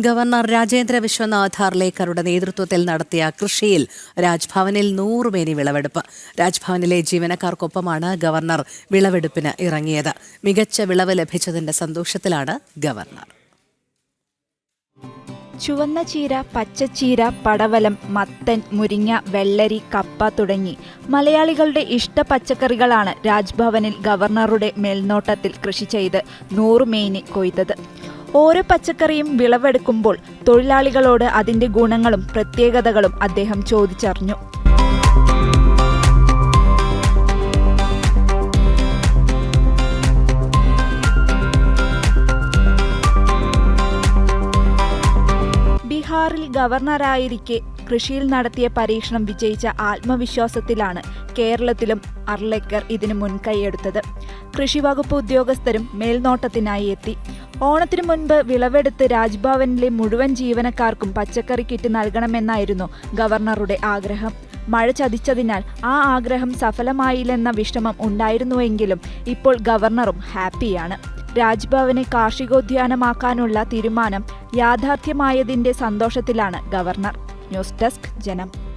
Governor Rajendra Vishwanath ഹർലേക്കറുടെ നേതൃത്വത്തിൽ നടത്തിയ കൃഷിയിൽ രാജ്ഭവനിൽ നൂറുമേനി വിളവെടുപ്പ്. രാജ്ഭവനിലെ ജീവനക്കാർക്കൊപ്പമാണ് ഗവർണർ വിളവെടുപ്പിന് ഇറങ്ങിയത്. മികച്ച വിളവ് ലഭിച്ചതിന്റെ സന്തോഷത്തിലാണ് ഗവർണർ. ചുവന്ന ചീര പച്ചച്ചീര പടവലം മത്തൻ മുരിങ്ങ വെള്ളരി കപ്പ തുടങ്ങി മലയാളികളുടെ ഇഷ്ട പച്ചക്കറികളാണ് രാജ്ഭവനിൽ ഗവർണറുടെ മേൽനോട്ടത്തിൽ കൃഷി ചെയ്ത് നൂറുമേനി കൊയ്തത്. ഓരോ പച്ചക്കറിയും വിളവെടുക്കുമ്പോൾ തൊഴിലാളികളോട് അതിന്റെ ഗുണങ്ങളും പ്രത്യേകതകളും അദ്ദേഹം ചോദിച്ചറിഞ്ഞു. ബീഹാറിൽ ഗവർണറായിരിക്കെ കൃഷിയിൽ നടത്തിയ പരീക്ഷണം വിജയിച്ച ആത്മവിശ്വാസത്തിലാണ് കേരളത്തിലും അർലേക്കർ ഇതിന് മുൻകൈയെടുത്തത്. കൃഷിവകുപ്പ് ഉദ്യോഗസ്ഥരും മേൽനോട്ടത്തിനായി എത്തി. ഓണത്തിനു മുൻപ് വിളവെടുത്ത് രാജ്ഭവനിലെ മുഴുവൻ ജീവനക്കാർക്കും പച്ചക്കറി കിറ്റ് നൽകണമെന്നായിരുന്നു ഗവർണറുടെ ആഗ്രഹം. മഴ ചതിച്ചതിനാൽ ആ ആഗ്രഹം സഫലമായില്ലെന്ന വിഷമം ഉണ്ടായിരുന്നുവെങ്കിലും ഇപ്പോൾ ഗവർണറും ഹാപ്പിയാണ്. രാജ്ഭവനെ കാർഷികോദ്യാനമാക്കാനുള്ള തീരുമാനം യാഥാർത്ഥ്യമായതിന്റെ സന്തോഷത്തിലാണ് ഗവർണർ. ന്യൂസ് ഡെസ്ക് ജനം.